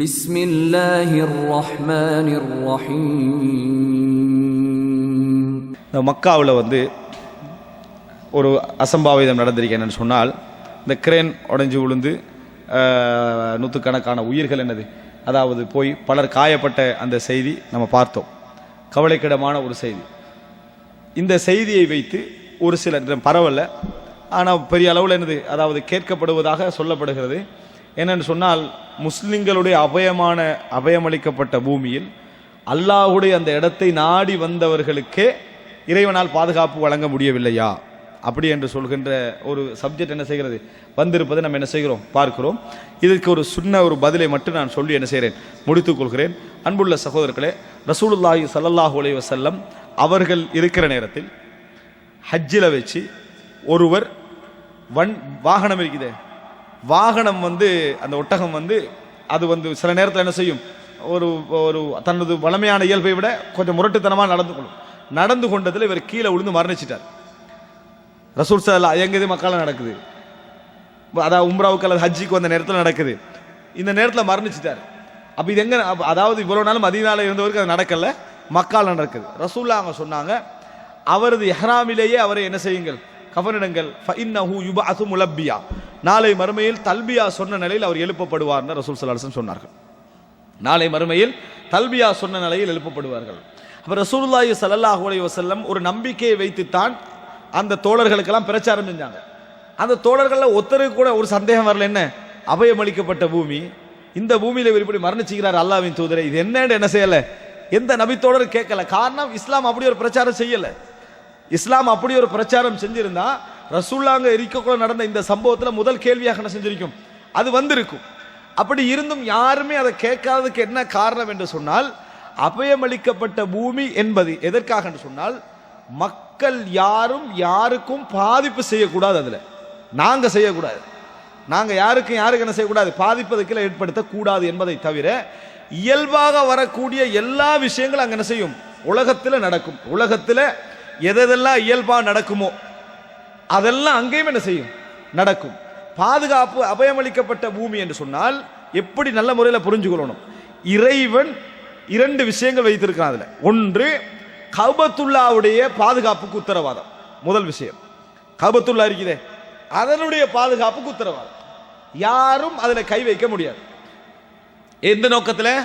بسم الله الرحمن الرحيم இந்த மக்காவில் வந்து ஒரு அசம்பாவிதம் நடந்திருக்கேன்னு சொன்னால் இந்த கிரேன் உடைஞ்சு விழுந்து ஆஹ், நூற்றுக்கணக்கான உயிர்கள் என்னது அதாவது போய் பலர் காயப்பட்ட அந்த செய்தி நம்ம பார்த்தோம் கவலைக்கிடமான ஒரு செய்தி இந்த செய்தியை வைத்து ஒரு சிலர் பரவல ஆனால் பெரிய அளவில் என்னது அதாவது கேட்கப்படுவதாக சொல்லப்படுகிறது என்னன்னு சொன்னால் முஸ்லிம்களுடைய அபயமான அபயமளிக்கப்பட்ட பூமியில் அல்லாஹுடைய அந்த இடத்தை நாடி வந்தவர்களுக்கே இறைவனால் பாதுகாப்பு வழங்க முடியவில்லையா? அப்படி என்று சொல்கின்ற ஒரு சப்ஜெக்ட் என்ன செய்கிறது? வந்திருப்பதை நம்ம என்ன செய்கிறோம்? பார்க்கிறோம். இதற்கு ஒரு சின்ன ஒரு பதிலை மட்டும் நான் சொல்லி என்ன செய்கிறேன்? முடித்துக் கொள்கிறேன். அன்புள்ள சகோதரர்களே ரசூலுல்லாஹி ஸல்லல்லாஹு அலைஹி வசல்லம் அவர்கள் இருக்கிற நேரத்தில் ஹஜ்ஜில் வச்சு ஒருவர் வன் வாகனம் இருக்குதே. வாகனம் வந்து அந்த ஒட்டகம் வந்து அது வந்து சில நேரத்தில் என்ன செய்யும்? ஒரு ஒரு தனது வளமையான இயல்பை விட கொஞ்சம் முரட்டுத்தனமாக நடந்து கொள்ளும். நடந்து கொண்டதில் இவர் கீழே விழுந்து மரணிச்சிட்டார். ரசூல் சல்லா எங்கேது மக்களால் நடக்குது? அதாவது உம்ராவுக்கு அல்லது ஹஜ்ஜிக்கு வந்த நேரத்தில் நடக்குது. இந்த நேரத்தில் மரணிச்சிட்டார். அப்போ இது எங்கே அதாவது இவ்வளோ நாள் மதீனால இருந்தவருக்கு அது நடக்கல மக்கால் நடக்குது. ரசூல்லா அவங்க சொன்னாங்க அவரது எஹ்ராமிலேயே அவரை என்ன செய்யுங்கள்? கவனிடுங்கள். ஃபஇன்னஹு யுபஅது முலப்பியா. நாளை மறுமையில் தல்பியா சொன்ன நிலையில் அவர் எழுப்பப்படுவார்னு ரசூல் சல்லாசன் சொன்னார்கள். நாளை மறுமையில் தல்பியா சொன்ன நிலையில் எழுப்பப்படுவார்கள். அப்போ ரசூலுல்லாஹி ஸல்லல்லாஹு அலைஹி வஸல்லம் ஒரு நம்பிக்கையை வைத்துத்தான் அந்த தோழர்களுக்கெல்லாம் பிரச்சாரம் செஞ்சாங்க. அந்த தோழர்களில் ஒருத்தருக்கு கூட ஒரு சந்தேகம் வரல என்ன? அபயமளிக்கப்பட்ட பூமி. இந்த பூமியில் இவர் இப்படி மரணிச்சுக்கிறார் அல்லாவின் தூதரை இது என்னன்னு என்ன செய்யலை? எந்த நபித்தோடர் கேட்கல. காரணம் இஸ்லாம் அப்படி ஒரு பிரச்சாரம் செய்யலை. இஸ்லாம் அப்படி ஒரு பிரச்சாரம் செஞ்சிருந்தா ரசூல்லாங்க இருக்கக்குள்ள நடந்த இந்த சம்பவத்தில் முதல் கேள்வியாக என்ன செஞ்சிருக்கும்? அது வந்திருக்கும். அப்படி இருந்தும் யாருமே அதை கேட்காததுக்கு என்ன காரணம் என்று சொன்னால் அபயமளிக்கப்பட்ட பூமி என்பது எதற்காக என்று சொன்னால் மக்கள் யாரும் யாருக்கும் பாதிப்பு செய்யக்கூடாது அதில். நாங்கள் செய்யக்கூடாது. நாங்கள் யாருக்கும் யாருக்கு என்ன செய்யக்கூடாது? பாதிப்பதுக்கில் ஏற்படுத்தக்கூடாது என்பதை தவிர இயல்பாக வரக்கூடிய எல்லா விஷயங்களும் அங்கே என்ன செய்யும்? உலகத்தில் நடக்கும். உலகத்தில் எதெல்லாம் இயல்பாக நடக்குமோ அதெல்லாம் அங்கேயும் என்ன செய்யும்? நடக்கும். பாதுகாப்பு அபயமளிக்கப்பட்ட பூமி என்று சொன்னால் எப்படி நல்ல முறையில் புரிஞ்சுக்கொள்ளணும்? இறைவன் இரண்டு விஷயங்கள் வைத்திருக்கிறான் அதில். ஒன்று கபத்துல்லாவுடைய பாதுகாப்புக்கு உத்தரவாதம். முதல் விஷயம். கபத்துல்லா இருக்குதே. அதனுடைய பாதுகாப்புக்கு உத்தரவாதம். யாரும் அதில் கை வைக்க முடியாது. எந்த நோக்கத்தில்?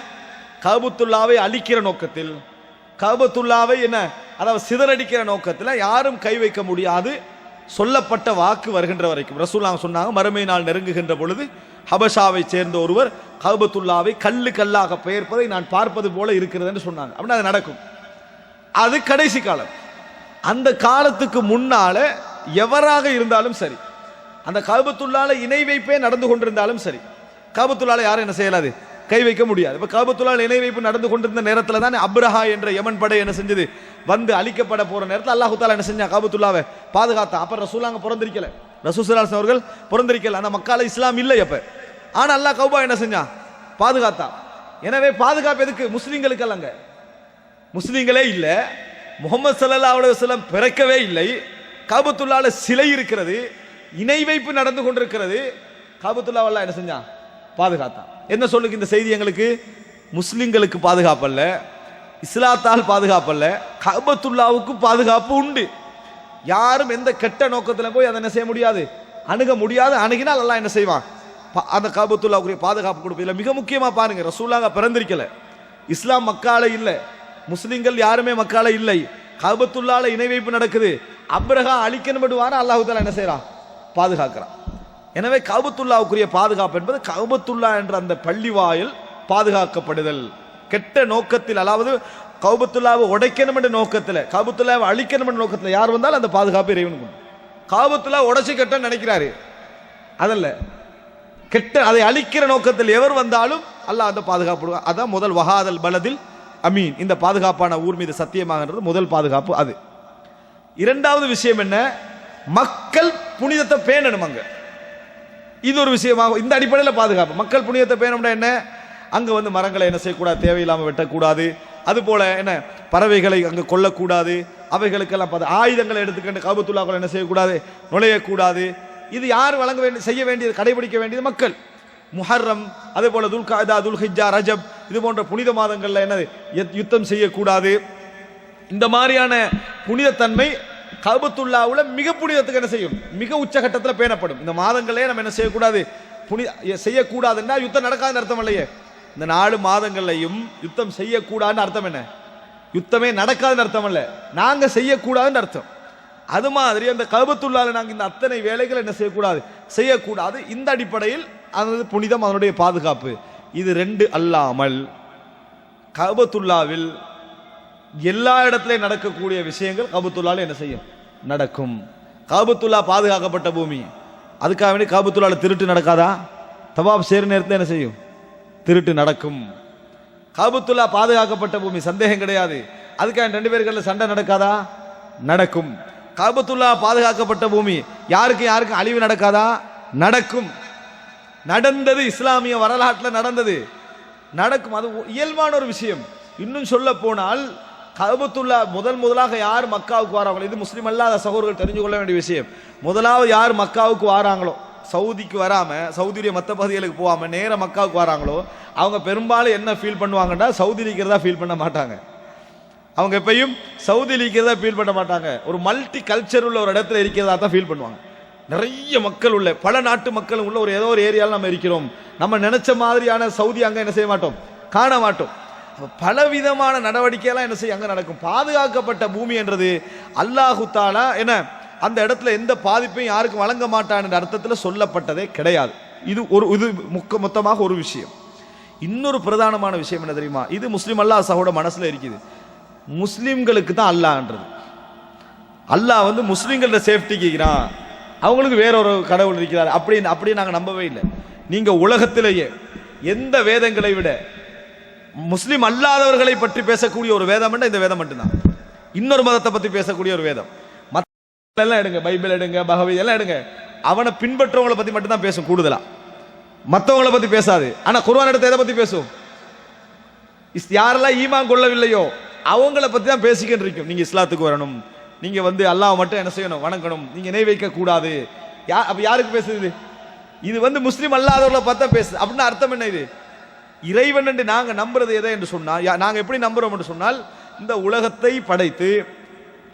கபத்துல்லாவை அழிக்கிற நோக்கத்தில். கபத்துல்லாவை என்ன? அதாவது சிதறடிக்கிற நோக்கத்தில் யாரும் கை வைக்க முடியாது. சொல்லப்பட்ட வாக்கு வருகின்ற வரைக்கும். ரசூல்லாங்க சொன்னாங்க மறுமை நாள் நெருங்குகின்ற பொழுது ஹபஷாவை சேர்ந்த ஒருவர் கபத்துல்லாவை கல்லு கல்லாக பெயர்ப்பதை நான் பார்ப்பது போல இருக்கிறது என்று சொன்னாங்க. அப்படின்னு அது நடக்கும். அது கடைசி காலம். அந்த காலத்துக்கு முன்னால எவராக இருந்தாலும் சரி அந்த கபத்துள்ளால இணை வைப்பே நடந்து கொண்டிருந்தாலும் சரி கபத்துள்ளால யாரும் என்ன செய்யலாது? கை வைக்க முடியாது. இப்போ காபத்துள்ளால் இணை வைப்பு நடந்து கொண்டிருந்த நேரத்தில் தான் அப்ரஹா என்ற யமன் படை என்ன செஞ்சது? வந்து அழிக்கப்பட போகிற நேரத்தில் அல்லாஹு தாலா என்ன செஞ்சா காபத்துல்லாவை பாதுகாத்தா அப்போ ரசூலாங்க பிறந்திருக்கல. ரசூசலாஸ் அவர்கள் பிறந்திருக்கல. அந்த மக்கால இஸ்லாம் இல்லை அப்போ. ஆனால் அல்லாஹ் கௌபா என்ன செஞ்சான்? பாதுகாத்தா எனவே பாதுகாப்பு எதுக்கு? முஸ்லீம்களுக்கு அல்லங்க முஸ்லீம்களே இல்லை. முகமது சல்லா அலுவலம் பிறக்கவே இல்லை. காபத்துள்ளால சிலை இருக்கிறது. இணை வைப்பு நடந்து கொண்டிருக்கிறது. காபத்துல்லாவெல்லாம் என்ன செஞ்சான்? பாதுகாத்தான் என்ன சொல்லுங்க இந்த செய்தி எங்களுக்கு? முஸ்லிம்களுக்கு பாதுகாப்பல்ல இஸ்லாத்தால் பாதுகாப்பல்ல கபத்துல்லாவுக்கு பாதுகாப்பு உண்டு. யாரும் எந்த கெட்ட நோக்கத்தில் போய் அதை என்ன செய்ய முடியாது? அணுக முடியாது. அணுகினால் எல்லாம் என்ன செய்வான்? பா- அந்த கபத்துல்லாவுக்குரிய பாதுகாப்பு கொடுப்பதில் மிக முக்கியமாக பாருங்க ரசூலாங்க பிறந்திருக்கல. இஸ்லாம் மக்கால இல்லை. முஸ்லிம்கள் யாருமே மக்கால இல்லை. கபத்துள்ளால இணை வைப்பு நடக்குது. அப்ரஹா அழிக்கணும்படுவான அல்லாஹு தாலா என்ன செய்யறான் பாதுகாக்கிறான். எனவே கவுபத்துல்லாவுக்குரிய பாதுகாப்பு என்பது கவுபத்துல்லா என்ற அந்த பள்ளி வாயில் பாதுகாக்கப்படுதல். கெட்ட நோக்கத்தில் அதாவது கவுபத்துல்லாவை உடைக்கணும் என்ற நோக்கத்தில் கவுபத்துல்லாவை அழிக்கணும் என்ற நோக்கத்தில் யார் வந்தாலும் அந்த பாதுகாப்பு இறைவனுக்கு உண்டு. காபத்துல்லா உடச்சி கெட்ட நினைக்கிறாரு. அதல்ல கெட்ட அதை அழிக்கிற நோக்கத்தில் எவர் வந்தாலும் அல்லாஹ் அந்த பாதுகாப்பு அதான் முதல் வஹாதல் பலதில் அமீன். இந்த பாதுகாப்பான ஊர் மீது சத்தியமாகன்றது முதல் பாதுகாப்பு அது. இரண்டாவது விஷயம் என்ன? மக்கள் புனிதத்தை பேணணும் அங்கே. இது ஒரு விஷயமாக இந்த அடிப்படையில் பாதுகாப்பு. மக்கள் புனிதத்தை பேணும்னா என்ன? அங்கே வந்து மரங்களை என்ன செய்யக்கூடாது தேவையில்லாமல் வெட்டக்கூடாது. அதுபோல் என்ன? பறவைகளை அங்கே கொல்லக்கூடாது. அவைகளுக்கெல்லாம் பார்த்து ஆயுதங்களை எடுத்துக்கண்டு கபத்துள்ளாக்கள் என்ன செய்யக்கூடாது? நுழையக்கூடாது. இது யார் வழங்க வேண்டிய செய்ய வேண்டியது கடைபிடிக்க வேண்டியது மக்கள். முஹர்ரம் அதே போல் துல்காதா துல்ஹிஜா ரஜப் இது போன்ற புனித மாதங்களில் என்னது? யுத்- யுத்தம் செய்யக்கூடாது. இந்த மாதிரியான புனிதத்தன்மை கபத்துல்லாவுல மிக புனிதத்துக்கு என்ன செய்யும்? மிக உச்சகட்டத்தில் பேணப்படும். இந்த மாதங்களே நம்ம என்ன செய்யக்கூடாது? புனித செய்யக்கூடாதுன்னா யுத்தம் நடக்காதுன்னு அர்த்தம் இல்லையே. இந்த நாலு மாதங்கள்லையும் யுத்தம் செய்யக்கூடாதுன்னு அர்த்தம் என்ன? யுத்தமே நடக்காதுன்னு அர்த்தம் இல்லை. நாங்கள் செய்யக்கூடாதுன்னு அர்த்தம். அது மாதிரி அந்த கபத்துள்ளால நாங்கள் இந்த அத்தனை வேலைகளை என்ன செய்யக்கூடாது? செய்யக்கூடாது. இந்த அடிப்படையில் அது புனிதம் அதனுடைய பாதுகாப்பு. இது ரெண்டு அல்லாமல் கபத்துல்லாவில் எல்லா இடத்துலையும் நடக்கக்கூடிய விஷயங்கள் கபத்துல்லால என்ன செய்யும்? நடக்கும். காபத்துல்லா பாதுகாக்கப்பட்ட பூமி. அதுக்காக வேண்டி காபத்துல்லால திருட்டு நடக்காதா? தவாப் சேர நேரத்தில் என்ன செய்யும்? திருட்டு நடக்கும். காபத்துல்லா பாதுகாக்கப்பட்ட பூமி சந்தேகம் கிடையாது. அதுக்காக ரெண்டு பேர்களில் சண்டை நடக்காதா? நடக்கும். காபத்துல்லா பாதுகாக்கப்பட்ட பூமி யாருக்கும் யாருக்கும் அழிவு நடக்காதா? நடக்கும். நடந்தது இஸ்லாமிய வரலாற்றில் நடந்தது. நடக்கும். அது இயல்பான ஒரு விஷயம். இன்னும் சொல்ல போனால் கபத்துல்லா முதல் முதலாக யார் மக்காவுக்கு வராங்களோ இது முஸ்லீம் அல்லாத சகோதரர்கள் தெரிஞ்சு கொள்ள வேண்டிய விஷயம். முதலாவது யார் மக்காவுக்கு வராங்களோ சவுதிக்கு வராம சவுதியுடைய மற்ற பகுதிகளுக்கு போகாம நேர மக்காவுக்கு வராங்களோ அவங்க பெரும்பாலும் என்ன ஃபீல் பண்ணுவாங்கன்னா சவுதி இருக்கிறதா ஃபீல் பண்ண மாட்டாங்க. அவங்க எப்பயும் சவுதியில் இருக்கிறதா ஃபீல் பண்ண மாட்டாங்க. ஒரு மல்டி கல்ச்சர் உள்ள ஒரு இடத்துல இருக்கிறதா தான் ஃபீல் பண்ணுவாங்க. நிறைய மக்கள் உள்ள பல நாட்டு மக்கள் உள்ள ஒரு ஏதோ ஒரு ஏரியாவில் நம்ம இருக்கிறோம். நம்ம நினைச்ச மாதிரியான சவுதி அங்கே என்ன செய்ய மாட்டோம்? காண மாட்டோம். பலவிதமான நடவடிக்கையெல்லாம் என்ன செய்ய அங்கே நடக்கும். பாதுகாக்கப்பட்ட பூமி என்றது அல்லாஹு தாலா என்ன அந்த இடத்துல எந்த பாதிப்பையும் யாருக்கும் வழங்க மாட்டான் என்ற அர்த்தத்தில் சொல்லப்பட்டதே கிடையாது. இது ஒரு இது முக்க மொத்தமாக ஒரு விஷயம். இன்னொரு பிரதானமான விஷயம் என்ன தெரியுமா? இது முஸ்லீம் அல்லாஹ் சகோட மனசுல இருக்குது. முஸ்லீம்களுக்கு தான் அல்லான்றது அல்லாஹ் வந்து முஸ்லீம்கள சேஃப்டி கேட்கிறான் அவங்களுக்கு வேற ஒரு கடவுள் இருக்கிறார். அப்படின்னு அப்படின்னு நாங்கள் நம்பவே இல்லை. நீங்க உலகத்திலேயே எந்த வேதங்களை விட முஸ்லீம் அல்லாதவர்களை பற்றி பேசக்கூடிய ஒரு வேதம் இந்த வேதம் மட்டும்தான். இன்னொரு மதத்தை பத்தி பேசக்கூடிய ஒரு வேதம். மத்த எல்லாம் எடுங்க பைபிள் எடுங்க பகவத் எல்லாம் எடுங்க. அவனை பின்பற்றவங்களை பத்தி மட்டும்தான் பேசும் கூடுதலா. மற்றவங்களை பத்தி பேசாது. ஆனா குர்ஆன் எடுத்து எதை பத்தி பேசும்? இஸ் யாரெல்லாம் ஈமான் கொள்ளவில்லையோ அவங்கள பத்தி தான் பேசிக்கிட்டு இருக்கும். நீங்க இஸ்லாத்துக்கு வரணும். நீங்க வந்து அல்லாஹ் மட்டும் என்ன செய்யணும்? வணங்கணும். நீங்க நினை வைக்கக்கூடாது யா அப்போ யாருக்கு பேசுது இது? இது வந்து முஸ்லீம் அல்லாதவர்களை பார்த்தா பேசுது. அப்படின்னு அர்த்தம் என்ன இது? இறைவன் என்று நாங்கள் நம்புறது எதை என்று சொன்னால் யா- எப்படி நம்புறோம் என்று சொன்னால் இந்த உலகத்தை படைத்து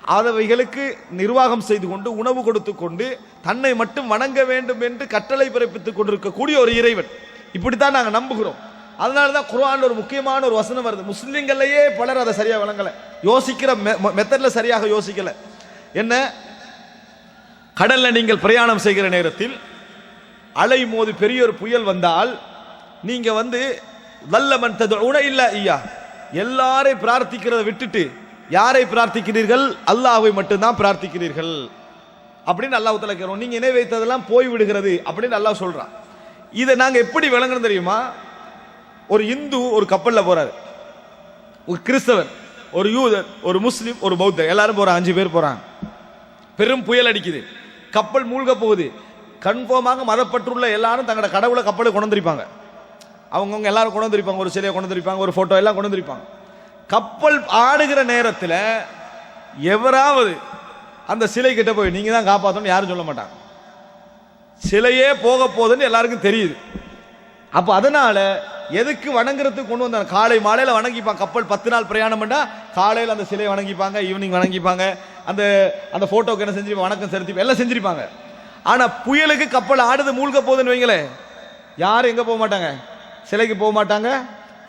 அவைகளுக்கு நிர்வாகம் செய்து கொண்டு உணவு கொடுத்து கொண்டு தன்னை மட்டும் வணங்க வேண்டும் என்று கட்டளை பிறப்பித்துக் கொண்டிருக்கக்கூடிய ஒரு இறைவன். இப்படித்தான் நாங்கள் நம்புகிறோம். அதனால தான் குரான் ஒரு முக்கியமான ஒரு வசனம் வருது. முஸ்லிம்கள்லயே பலர் அதை சரியாக விளங்கலை யோசிக்கிற மெத்தடில் சரியாக யோசிக்கலை. என்ன? கடல்ல நீங்கள் பிரயாணம் செய்கிற நேரத்தில் அலை மோதி பெரிய ஒரு புயல் வந்தால் நீங்கள் வந்து வல்லமன் ததுஉன இல்ல ஐயா எல்லாரை பிரார்த்திக்கிறத விட்டுட்டு யாரை பிரார்த்திக்கிறீர்கள்? அல்லாஹை மட்டும்தான் பிரார்த்திக்கிறீர்கள். அப்படின்னு அல்லாஹ் கேட்கிறோம் நீங்க இணை வைத்ததெல்லாம் போய் விடுகிறது அப்படின்னு அல்லாஹ் சொல்றான். இதை நாங்க எப்படி விளங்கணும் தெரியுமா? ஒரு இந்து ஒரு கப்பல்ல போறாரு. ஒரு கிறிஸ்தவர் ஒரு யூதர் ஒரு முஸ்லீம் ஒரு பௌத்தர். எல்லாரும் போறாங்க அஞ்சு பேர் போறாங்க. பெரும் புயல் அடிக்குது. கப்பல் மூழ்க போகுது. கன்ஃபார்மாக மதப்பற்றுள்ள எல்லாரும் தங்களோட கடவுளை கப்பலை கொண்டு வந்திருப்பாங்க. அவங்கவுங்க எல்லாரும் கொண்டு வந்திருப்பாங்க. ஒரு சிலையை கொண்டு வந்திருப்பாங்க. ஒரு ஃபோட்டோ எல்லாம் கொண்டு வந்திருப்பாங்க. கப்பல் ஆடுகிற நேரத்தில் எவராவது அந்த சிலை கிட்ட போய் நீங்கள் தான் காப்பாற்றணும் யாரும் சொல்ல மாட்டாங்க. சிலையே போக போகுதுன்னு எல்லாருக்கும் தெரியுது. அப்போ அதனால எதுக்கு வணங்குறதுக்கு கொண்டு வந்தாங்க? காலை மாலையில் வணங்கிப்பாங்க. கப்பல் பத்து நாள் பிரயாணம் பண்ணால் காலையில் அந்த சிலையை வணங்கிப்பாங்க ஈவினிங் வணங்கிப்பாங்க. அந்த அந்த ஃபோட்டோவுக்கு என்ன செஞ்சிருப்பாங்க? வணக்கம் செலுத்தி எல்லாம் செஞ்சிருப்பாங்க. ஆனால் புயலுக்கு கப்பல் ஆடுது மூழ்க போகுதுன்னு வைங்களேன். யாரும் எங்கே போக மாட்டாங்க? சிலைக்கு போக மாட்டாங்க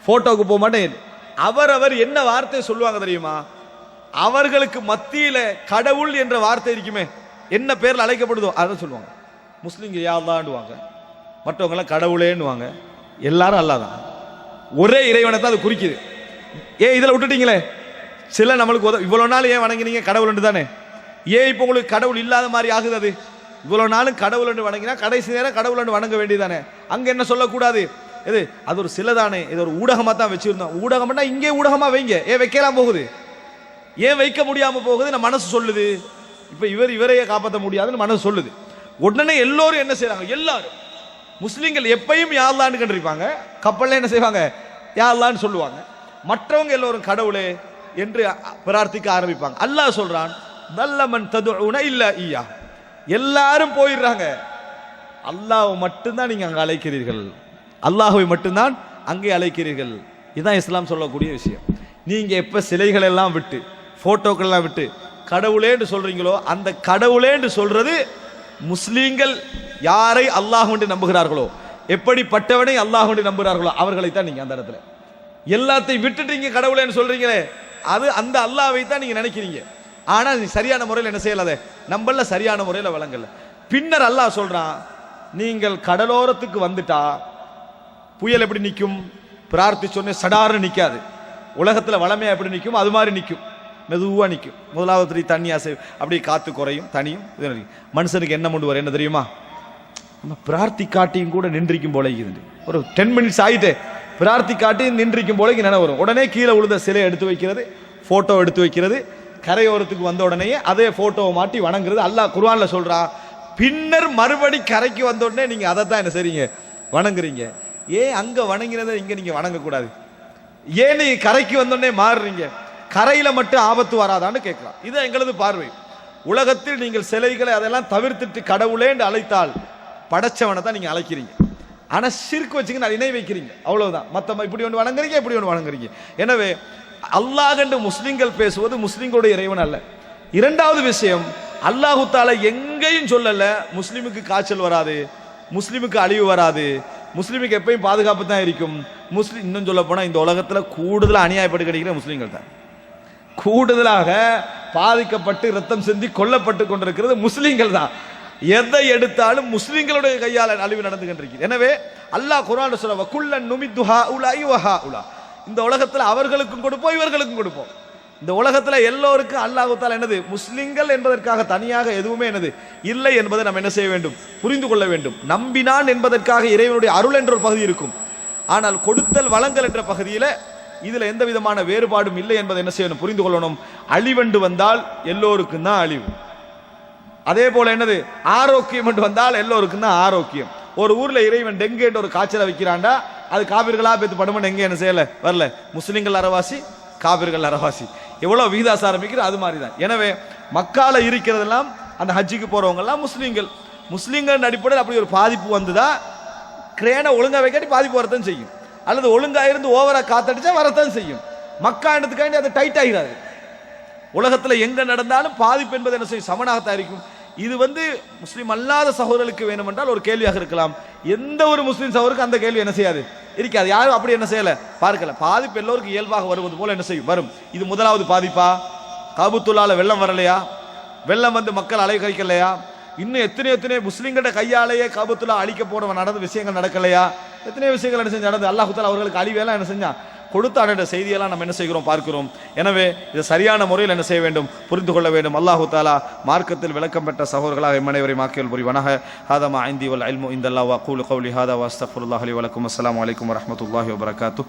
ஃபோட்டோவுக்கு போக மாட்டாங்க அவரவர் என்ன வார்த்தை சொல்லுவாங்க தெரியுமா? அவர்களுக்கு மத்தியில் கடவுள் என்ற வார்த்தை இருக்குமே என்ன பேரில் அழைக்கப்படுதோ அதை சொல்லுவாங்க. முஸ்லீம்க யாழ்லாண்டுவாங்க மற்றவங்களாம் கடவுளேன்னுவாங்க. எல்லாரும் அல்லாதான் ஒரே இறைவனை தான் அது குறிக்குது. ஏன் இதில் விட்டுட்டீங்களே? சில நம்மளுக்கு உதவ இவ்வளோ நாள் ஏன் வணங்கினீங்க? கடவுள்ண்டு தானே ஏன் இப்போ உங்களுக்கு கடவுள் இல்லாத மாதிரி ஆகுது அது? இவ்வளோ நாளும் கடவுள் என்று வணங்கினா கடைசி நேரம் கடவுள் என்று வணங்க வேண்டியதானே அங்கே என்ன சொல்லக்கூடாது? இது அது ஒரு சில தானே இது ஒரு ஊடகமாக தான் வச்சுருந்தோம். ஊடகம்னா இங்கே ஊடகமாக வைங்க. ஏன் வைக்கலாம் போகுது? ஏன் வைக்க முடியாமல் போகுது நம்ம மனசு சொல்லுது. இப்போ இவர் இவரையே காப்பாற்ற முடியாதுன்னு மனசு சொல்லுது. உடனே எல்லோரும் என்ன செய்கிறாங்க எல்லாரும். முஸ்லீம்கள் எப்பையும் யாழ்லான்னு கண்டிருப்பாங்க கப்பலில் என்ன செய்வாங்க? யாழ்லான்னு சொல்லுவாங்க. மற்றவங்க எல்லோரும் கடவுளே என்று பிரார்த்திக்க ஆரம்பிப்பாங்க. அல்லாஹ் சொல்றான் நல்லமன் ததுன இல்லை ஐயா எல்லாரும் போயிடுறாங்க. அல்லாஹ் மட்டும்தான் நீங்கள் அங்கே அழைக்கிறீர்கள். அல்லாஹுவை மட்டும்தான் அங்கே அழைக்கிறீர்கள். இதுதான் இஸ்லாம் சொல்லக்கூடிய விஷயம். நீங்கள் எப்போ சிலைகள் எல்லாம் விட்டு ஃபோட்டோக்கள்லாம் எல்லாம் விட்டு கடவுளேன்னு சொல்கிறீங்களோ அந்த கடவுளேன்னு சொல்கிறது முஸ்லீம்கள் யாரை அல்லாஹ் கொண்டு நம்புகிறார்களோ எப்படிப்பட்டவனை அல்லாஹ் கொண்டு நம்புகிறார்களோ அவர்களை தான் நீங்கள் அந்த இடத்துல. எல்லாத்தையும் விட்டுட்டீங்க கடவுளேன்னு சொல்கிறீங்களே அது அந்த அல்லாவை தான் நீங்கள் நினைக்கிறீங்க. ஆனால் நீ சரியான முறையில் என்ன செய்யலாதே? நம்மள சரியான முறையில் வழங்கல. பின்னர் அல்லாஹ் சொல்கிறான் நீங்கள் கடலோரத்துக்கு வந்துட்டா புயல் எப்படி நிற்கும்? பிரார்த்தி சொன்ன சடார்னு நிற்காது. உலகத்தில் வளமையாக எப்படி நிற்கும்? அது மாதிரி நிற்கும். மெதுவாக நிற்கும். முதலாவது தண்ணி ஆசை. அப்படியே காற்று குறையும் தனியும் இது மனுஷனுக்கு என்ன கொண்டு வர என்ன தெரியுமா? நம்ம பிரார்த்தி காட்டியும் கூட நின்றிக்கும் போல இருக்குது. ஒரு டென் மினிட்ஸ் ஆயிட்டு. பிரார்த்தி காட்டி நின்றிக்கும் போல நினைவு வரும். உடனே கீழே விழுந்த சிலையை எடுத்து வைக்கிறது ஃபோட்டோ எடுத்து வைக்கிறது. கரையோரத்துக்கு வந்த உடனேயே அதே ஃபோட்டோவை மாட்டி வணங்குறது. அல்லாஹ் குர்வானில் சொல்கிறான் பின்னர் மறுபடி கரைக்கு வந்த உடனே நீங்கள் அதை தான் என்ன செய்றீங்க? வணங்குறீங்க. ஏன் அங்கே வணங்கினதை இங்கே நீங்கள் வணங்கக்கூடாது? ஏன் நீ கரைக்கு வந்தோடனே மாறுறீங்க? கரையில் மட்டும் ஆபத்து வராதான்னு கேட்கலாம். இது எங்களது பார்வை. உலகத்தில் நீங்கள் சிலைகளை அதெல்லாம் தவிர்த்துட்டு கடவுளேன்னு அழைத்தால் படைச்சவனை தான் நீங்கள் அழைக்கிறீங்க. ஆனால் சிறுக்கு வச்சுங்க நான் இணை வைக்கிறீங்க. அவ்வளோதான் மற்ற இப்படி ஒன்று வணங்குறீங்க இப்படி ஒன்று வணங்குறீங்க. எனவே அல்லாஹ் என்று முஸ்லீம்கள் பேசுவது முஸ்லீம்களுடைய இறைவன் அல்ல. இரண்டாவது விஷயம் அல்லாஹு தாலா எங்கேயும் சொல்லலை முஸ்லீமுக்கு காய்ச்சல் வராது முஸ்லீமுக்கு அழிவு வராது முஸ்லீமுக்கு எப்பயும் பாதுகாப்பு தான் இருக்கும். முஸ்லீம் இன்னும் சொல்ல போனால் இந்த உலகத்தில் கூடுதலாக அநியாயப்பட்டு கிடைக்கிற முஸ்லீம்கள் தான். கூடுதலாக பாதிக்கப்பட்டு ரத்தம் செஞ்சு கொல்லப்பட்டு கொண்டிருக்கிறது முஸ்லீம்கள் தான். எதை எடுத்தாலும் முஸ்லீம்களுடைய கையால் அழிவு நடந்து கொண்டிருக்கிறது எனவே அல்லாஹ் குரான் சொல்ல குள்ள நுமித்துஹா உலா உலா இந்த உலகத்தில் அவர்களுக்கும் கொடுப்போம் இவர்களுக்கும் கொடுப்போம். இந்த உலகத்தில் எல்லோருக்கும் அல்லாஹுத்தால் என்னது? முஸ்லிம்கள் என்பதற்காக தனியாக எதுவுமே என்னது? இல்லை என்பதை நம்ம என்ன செய்ய வேண்டும்? புரிந்து கொள்ள வேண்டும். நம்பினான் என்பதற்காக இறைவனுடைய அருள் என்ற ஒரு பகுதி இருக்கும். ஆனால் கொடுத்தல் வழங்கல் என்ற பகுதியில் இதில் எந்த விதமான வேறுபாடும் இல்லை என்பதை என்ன செய்யணும்? புரிந்து கொள்ளணும். அழிவென்று வந்தால் எல்லோருக்கும் தான் அழிவு. அதே போல என்னது? ஆரோக்கியம் என்று வந்தால் எல்லோருக்கும் தான் ஆரோக்கியம். ஒரு ஊரில் இறைவன் டெங்கு என்று ஒரு காய்ச்சலை வைக்கிறான்டா அது காவிர்களாக பேத்து படுமன் எங்கே என்ன செய்யலை வரல. முஸ்லீம்கள் அறவாசி காவிர்கள் அறவாசி. எவ்வளோ விகிதாசாரமிக்கிறோம் அது மாதிரி தான் எனவே மக்கால இருக்கிறதெல்லாம் அந்த ஹஜ்ஜிக்கு போகிறவங்கெல்லாம் முஸ்லீம்கள். முஸ்லீம்கள் அடிப்படையில் அப்படி ஒரு பாதிப்பு வந்துதா? கிரேனை ஒழுங்காக வைக்காட்டி பாதிப்பு வரத்தான் செய்யும். அல்லது ஒழுங்காக இருந்து ஓவராக காத்தடிச்சா வரத்தான் செய்யும். மக்காண்டதுக்காண்டி அது டைட் ஆகிறாது உலகத்தில் எங்கே நடந்தாலும் பாதிப்பு என்பது என்ன செய்யும்? சமனாகத்தான் இருக்கும். இது வந்து முஸ்லீம் அல்லாத சகோதரர்களுக்கு வேணும் என்றால் ஒரு கேள்வியாக இருக்கலாம். எந்த ஒரு முஸ்லீம் சகோதரருக்கு அந்த கேள்வி என்ன செய்யாது? இருக்காது. யாரும் அப்படி என்ன செய்யலை. பார்க்கல. பாதிப்பு எல்லோருக்கும் இயல்பாக வருவது போல என்ன செய்யும்? வரும். இது முதலாவது பாதிப்பா? காபுத்துல்லால வெள்ளம் வரலையா? வெள்ளம் வந்து மக்கள் அலை கழிக்கலையா இன்னும் எத்தனை எத்தனை முஸ்லீம்கிட்ட கையாலேயே காபத்துல்லா அழிக்க போன நடந்த விஷயங்கள் நடக்கலையா? எத்தனை விஷயங்கள் என்ன செஞ்சு நடந்து அல்லாஹுத்தால் அவர்களுக்கு அழிவேலாம் என்ன செஞ்சான்? கொடுத்தான செய்தியெல்லாம் நம்ம என்ன செய்கிறோம் பார்க்கிறோம். எனவே இது சரியான முறையில் என்ன செய்ய வேண்டும்? புரிந்து கொள்ள வேண்டும். அல்லாஹு தாலா மார்க்கத்தில் விளக்கம் பெற்ற சகோதரர்களாக எம்மனைவரை மாக்கியல் புரிவனாக. ஹாதமா ஐந்தி வல் அல்மு இந்த அல்லா வா கூலு கௌலி ஹாதா வாஸ்தஃபுல்லாஹலி வலக்கும் அஸ்லாம் வலைக்கம் வரமத்துல்லாஹி வபரகாத்து